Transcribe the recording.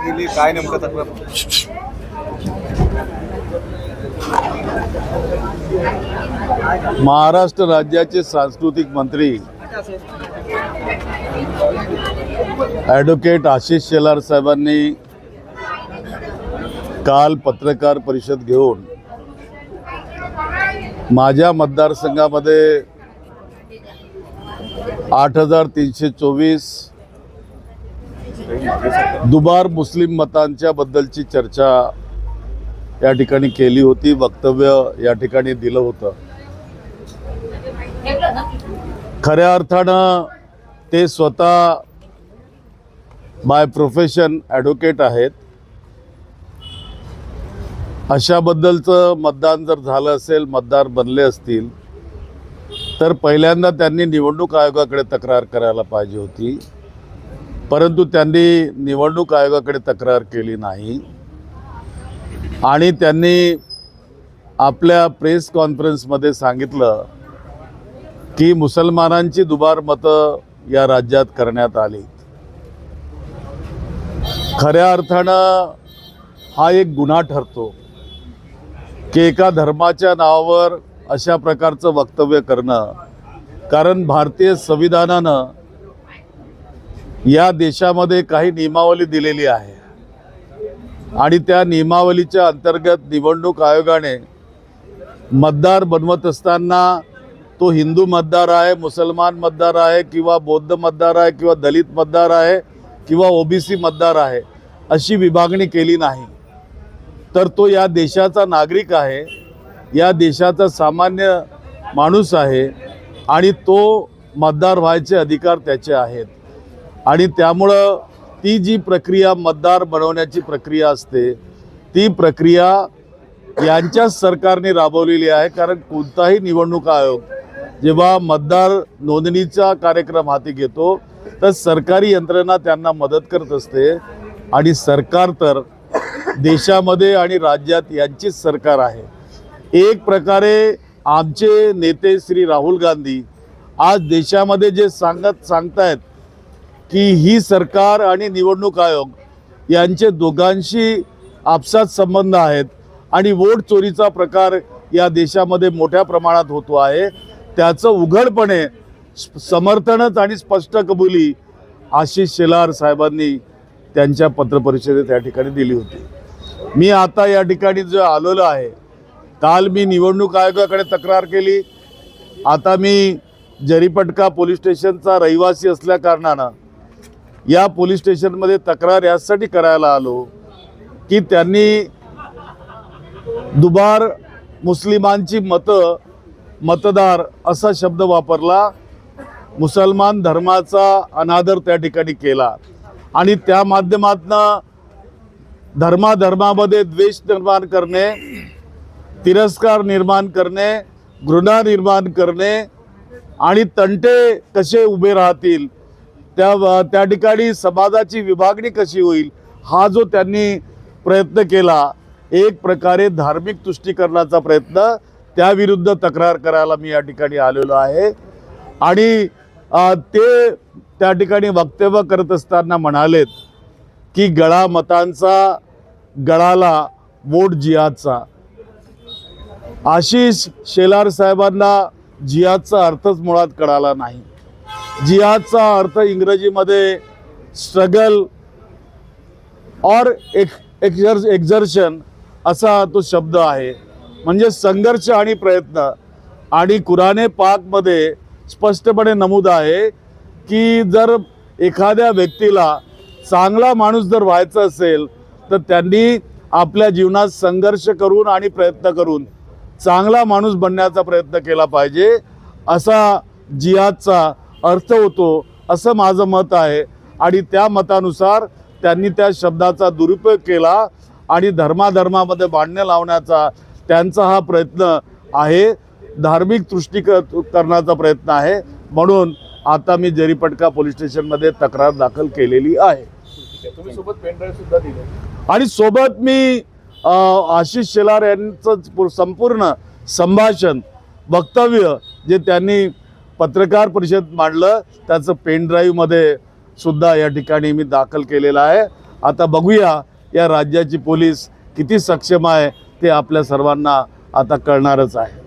दिली काय नेमकं तक्रार? महाराष्ट्र राज्याचे सांस्कृतिक मंत्री ॲडव्होकेट आशिष शेलार साहेबांनी काल पत्रकार परिषद घेऊन माझ्या मतदारसंघामध्ये आठ हजार तीनशे चोवीस दुबार मुस्लिम मतांच्या बद्दलची चर्चा या ठिकाणी केली होती वक्तव्य या ठिकाणी दिलं होतं. खऱ्या अर्थानं ते स्वतः बाय प्रोफेशन ॲडव्होकेट आहेत. अशाबद्दलचं मतदान जर झालं असेल मतदार बनले असतील तर पहिल्यांदा त्यांनी निवडणूक आयोगाकडे तक्रार करायला पाहिजे होती. परंतु त्यांनी निवडणूक आयोगाकडे तक्रार केली नाही. आणि त्यांनी आपल्या प्रेस कॉन्फरन्समध्ये सांगितलं की मुसलमानांची दुबार मतं या राज्यात करण्यात आली. खऱ्या अर्थानं हा एक गुन्हा ठरतो की एका धर्माच्या नावावर अशा प्रकारचं वक्तव्य करणं कारण भारतीय संविधानानं या देशामध्ये काही नियमावली दिलेली आहे. आणि त्या नियमावलीच्या अंतर्गत निवडणूक आयोगाने मतदार बनवत असताना तो हिंदू मतदार आहे मुसलमान मतदार आहे किंवा बौद्ध मतदार आहे किंवा दलित मतदार आहे किंवा ओबीसी मतदार आहे अशी विभागणी केली नाही. तर तो या देशाचा नागरिक आहे या देशाचा सामान्य माणूस आहे आणि तो मतदार व्हायचे अधिकार त्याचे आहेत. आणि त्यामुळं ती जी प्रक्रिया मतदार बनवण्याची प्रक्रिया असते ती प्रक्रिया यांच्याच सरकारने राबवलेली आहे. कारण कोणताही निवडणूक आयोग जेव्हा मतदार नोंदणीचा कार्यक्रम हाती घेतो तर सरकारी यंत्रणा त्यांना मदत करत असते. आणि सरकार तर देशामध्ये आणि राज्यात यांचीच सरकार आहे. एक प्रकारे आमचे नेते श्री राहुल गांधी आज देशामध्ये जे सांगत सांगतायत की ही सरकार आणि निवडणूक आयोग यांचे दोघांशी आपसात संबंध आहेत आणि वोट चोरीचा प्रकार या देशामध्ये मोठ्या प्रमाणात होतो आहे. त्याचं उघडपणे समर्थनच आणि स्पष्ट कबुली आशिष शेलार साहेबांनी त्यांच्या पत्रपरिषदेत या ठिकाणी दिली होती. मी आता या ठिकाणी जो आलेलो आहे काल मी निवडणूक आयोगाकडे तक्रार केली. आता मी जरीपटका पोलीस स्टेशनचा रहिवासी असल्या कारणानं या पोलीस स्टेशनमध्ये तक्रार यासाठी करायला आलो की त्यांनी दुबार मुस्लिमांची मतं मतदार असा शब्द वापरला. मुसलमान धर्माचा अनादर त्या ठिकाणी केला. आणि त्या माध्यमातनं धर्माधर्मामध्ये द्वेष निर्माण करणे तिरस्कार निर्माण करणे घृणा निर्माण करणे आणि तंटे कसे उभे राहतील त्या त्या ठिकाणी समाजाची विभागणी कशी होईल हा जो त्यांनी प्रयत्न केला एक प्रकारे धार्मिक तुष्टीकरणाचा प्रयत्न त्याविरुद्ध तक्रार करायला मी या ठिकाणी आलेलो आहे. आणि ते त्या ठिकाणी वक्तव्य करत असताना म्हणालेत की गळा मतांचा गळाला वोट जिहादचा. आशिष शेलार साहेबांना जिहादचा अर्थच मुळात कळाला नाही. जिहादचा अर्थ इंग्रजीमध्ये स्ट्रगल और एक एक्झर एक्झर्शन असा तो शब्द आहे. म्हणजे संघर्ष आणि प्रयत्न. आणि कुराने पाकमध्ये स्पष्टपणे नमूद आहे की जर एखाद्या व्यक्तीला चांगला माणूस जर व्हायचा असेल तर त्यांनी आपल्या जीवनात संघर्ष करून आणि प्रयत्न करून चांगला माणूस बनण्याचा प्रयत्न केला पाहिजे असा जिहादचा अर्थ होतो असं माझं मत आहे. आणि त्या मतानुसार त्यांनी त्या शब्दाचा दुरुपयोग केला आणि धर्माधर्मामध्ये भांडणं लावण्याचा त्यांचा हा प्रयत्न आहे. धार्मिक तुष्टीकरणाचा प्रयत्न आहे. म्हणून आता मी जरीपटका पोलीस स्टेशनमध्ये तक्रार दाखल केलेली आहे. तुम्ही सोबत पेनड्राईव्ह सुद्धा दिले. आणि सोबत मी आशिष शेलार यांचं संपूर्ण संभाषण वक्तव्य जे त्यांनी पत्रकार परिषद मांडलं. त्याचं पेन ड्राईव्हमध्ये सुद्धा या ठिकाणी मी दाखल केलेलं आहे. आता बघूया या राज्याची पोलीस किती सक्षम आहे ते आपल्या सर्वांना आता कळणारच आहे.